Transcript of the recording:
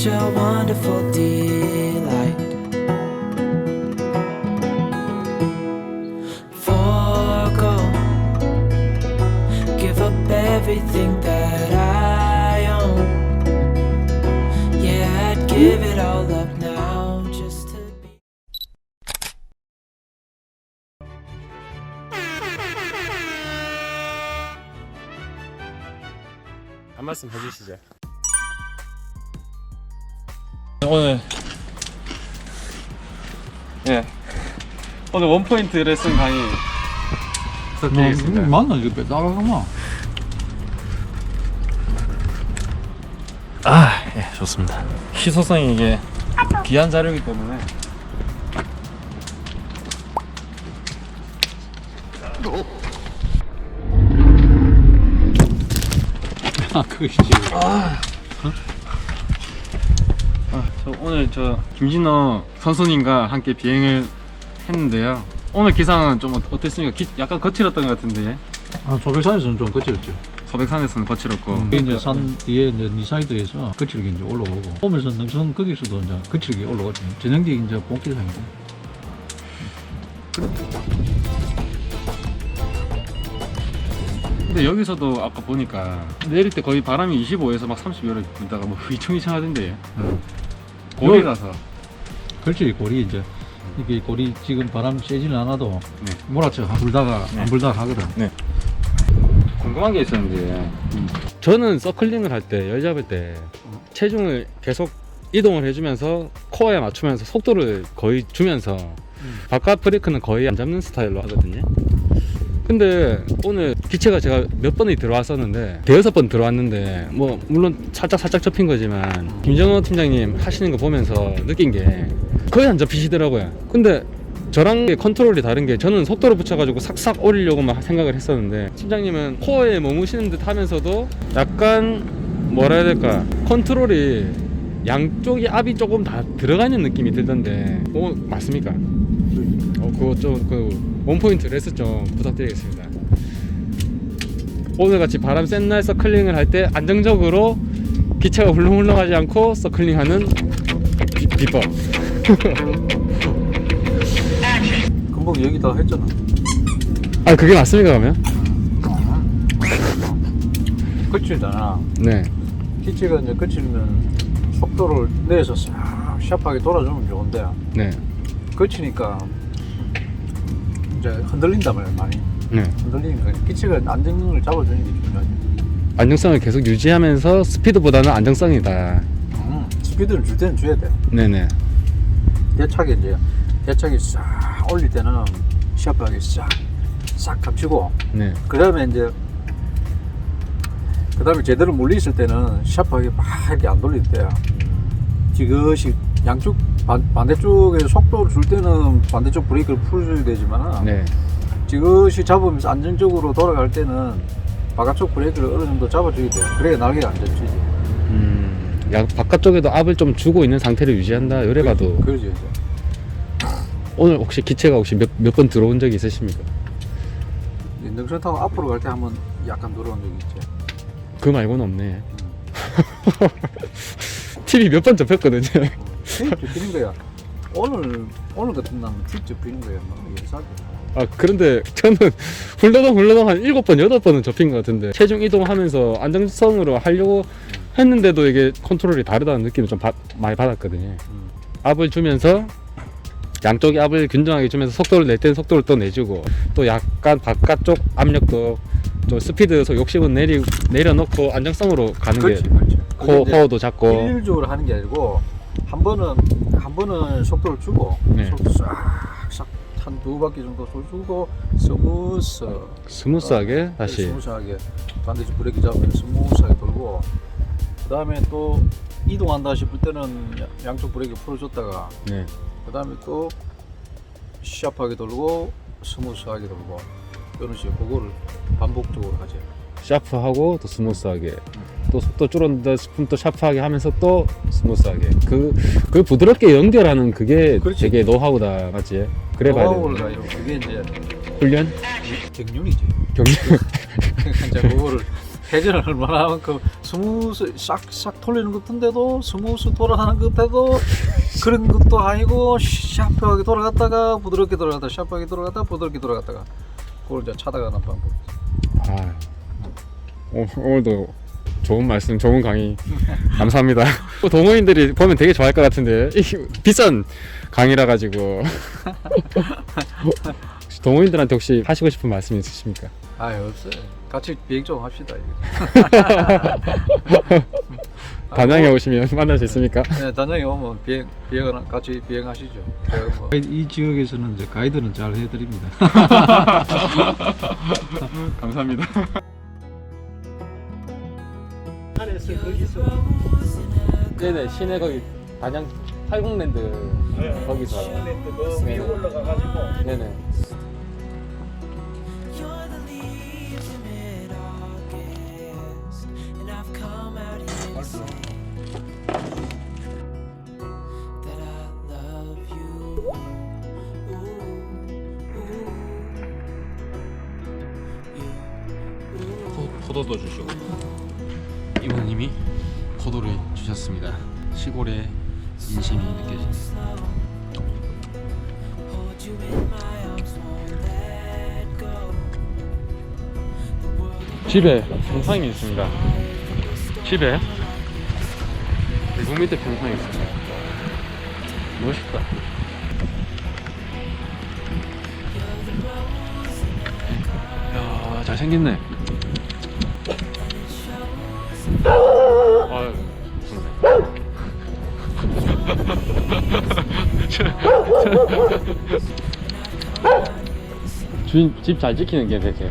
such a wonderful delight. Forgo, give up everything that I own. Yeah, I'd give it all up now just to be. 한 말씀 해주시죠. 오늘. 예. 오늘 원포인트 레슨 강의 부탁드리겠습니다. 맞나 이거 배 나가가마 아, 예, 좋습니다. 희소성이 이게 귀한 자료이기 때문에. 아 그것이지 아, 저 오늘 저 김진호 선수님과 함께 비행을 했는데요. 오늘 기상은 좀 어- 어땠습니까? 기- 약간 거칠었던 것 같은데 아 조백산에서는 좀 거칠었죠 서백산에서는 거칠었고 이게 이제 산 뒤에 이제 니사이드에서 거칠게 이제 올라오고 오면서 능선 거기서도 이제 거칠게 올라오죠 전형적 이제 본기상이고 근데 여기서도 아까 보니까 내릴 때 거의 바람이 25에서 막 30여를 불다가 뭐 휘청휘청 하던데 음. 고리라서. 걸칠이 고리 이제 이게 고리 지금 바람 세지는 않아도 네. 몰아쳐 안 불다가 네. 안 불다가 하거든. 궁금한 게 있었는데. 저는 서클링을 할 때 열 잡을 때 체중을 계속 이동을 해주면서 코어에 맞추면서 속도를 거의 주면서 바깥 브레이크는 거의 안 잡는 스타일로 하거든요 근데 오늘 기체가 제가 몇 번이 들어왔었는데 대여섯 번 들어왔는데 뭐 물론 살짝 살짝 접힌 거지만 김정호 팀장님 하시는 거 보면서 느낀 게 거의 안 접히시더라고요 근데 저랑 게 컨트롤이 다른 게 저는 속도를 붙여가지고 싹싹 오리려고만 생각을 했었는데 팀장님은 코어에 머무시는 듯 하면서도 약간 뭐라 해야 될까 컨트롤이 양쪽이 압이 조금 다 들어가 있는 느낌이 들던데 어 맞습니까? 어 그거 좀그 원포인트 레스 좀 부탁드리겠습니다. 오늘 같이 바람 센 날 서클링을 할 때 안정적으로 기체가 훌렁훌렁하지 않고 서클링하는 비, 비법. 금방 여기다 했잖아. 아 그게 맞습니까 그러면? 거칠잖아. 네. 기체가 이제 거칠면 속도를 내서 싹 샤프하게 돌아주면 좋은데. 네. 거치니까 이제 흔들린단 말이야 많이 네. 흔들리니까 기체가 안정을 잡아주는 게 중요하지 안정성을 계속 유지하면서 스피드보다는 안정성이다. 음, 스피드를 줄 때는 줘야 돼 네네. 대차게 이제 대차게 싹 올릴 때는 샤프하게 싹싹 감추고 네. 그 다음에 이제 그 다음에 제대로 물리 있을 때는 샤프하게 막 이렇게 안 돌릴 때야 지그시 양쪽 반, 반대쪽에 속도를 줄 때는 반대쪽 브레이크를 풀어줘야 되지만 네. 지그시 잡으면서 안정적으로 돌아갈 때는 바깥쪽 브레이크를 어느 정도 잡아줘야 돼요 그래야 날개가 안전지지 음, 야, 바깥쪽에도 압을 좀 주고 있는 상태를 유지한다. 요래 봐도 그러지 이제 오늘 혹시 기체가 혹시 몇 몇 번 들어온 적이 있으십니까? 능선 타고 앞으로 갈 때 한번 약간 들어온 적이 있지 그 말고는 없네. TV 몇 번 접혔거든요. 팁 접히는 거야. 오늘 오늘 같은 날은 팁 접히는 거야. 뭐 예사지 아 그런데 저는 훌러덩 훌러덩 한 일곱 번 여덟 번은 접힌 것 같은데 체중 이동하면서 안정성으로 하려고 했는데도 이게 컨트롤이 다르다는 느낌을 좀 받- 많이 받았거든요. 음. 압을 주면서 양쪽이 압을 균등하게 주면서 속도를 낼 때는 속도를 또 내주고 또 약간 바깥쪽 압력도 좀 스피드 소 욕심은 내리 내려놓고 안정성으로 가는 그렇지 게 그렇지. 코, 그게 이제 코어도 잡고. 일률적으로 하는 게 아니고 한 번은 한 번은 속도를 주고 네. 속도 싹싹 한 두 바퀴 정도 돌 주고 스무스. 스무스하게 어, 다시. 스무스하게 반대쪽 브레이크 잡으면 스무스하게 돌고 그 다음에 또 이동한다 싶을 때는 야- 양쪽 브레이크 풀어줬다가 네. 그 다음에 또 샤프하게 돌고 스무스하게 돌고 이런 식으로 그거를 반복적으로 하죠. 샤프하고 또 스무스하게 또 속도 줄었다 싶으면 또 샤프하게 하면서 또 스무스하게 그, 그 부드럽게 연결하는 그게 그렇지. 되게 노하우다 맞지? 그래 봐야 노하우를 돼 가지고 그게 이제 훈련? 경륜이지 경륜 이제 그거를 회전을 얼마나 그 스무스 싹싹 돌리는 것 같은데도 스무스 돌아가는 것 같아도 그런 것도 아니고 샤프하게 돌아갔다가 부드럽게 돌아갔다 샤프하게 돌아갔다 부드럽게 돌아갔다가 그걸 이제 찾아가는 방법. 아, 오, 오늘도 좋은 말씀, 좋은 강의 감사합니다. 동호인들이 보면 되게 좋아할 것 같은데 이 비싼 강의라 가지고 동호인들한테 혹시 하시고 싶은 말씀 있으십니까? 아 없어요. 같이 비행 좀 합시다. 단양에 오시면 만날 수 있습니까? 네, 단장이 오면 비행 비행을 같이 비행하시죠. 뭐. 이 지역에서는 이제 가이드는 잘 해드립니다. 감사합니다. 안에서 거기서 네네 시내 거기 단양 팔공랜드 거기서 그 위에 올라가가지고 네네 You're the leaves in mid-August, and I've come out here to say that I love you. Ooh, ooh, you, ooh. 포도도 주시고 이모님이 포도를 주셨습니다. 시골의 인심이 느껴집니다. 집에 평상이 있습니다. 집에 대구 밑에 평상이 있습니다. 멋있다. 야 잘생겼네. 아, 주인 집 잘 지키는 게 되게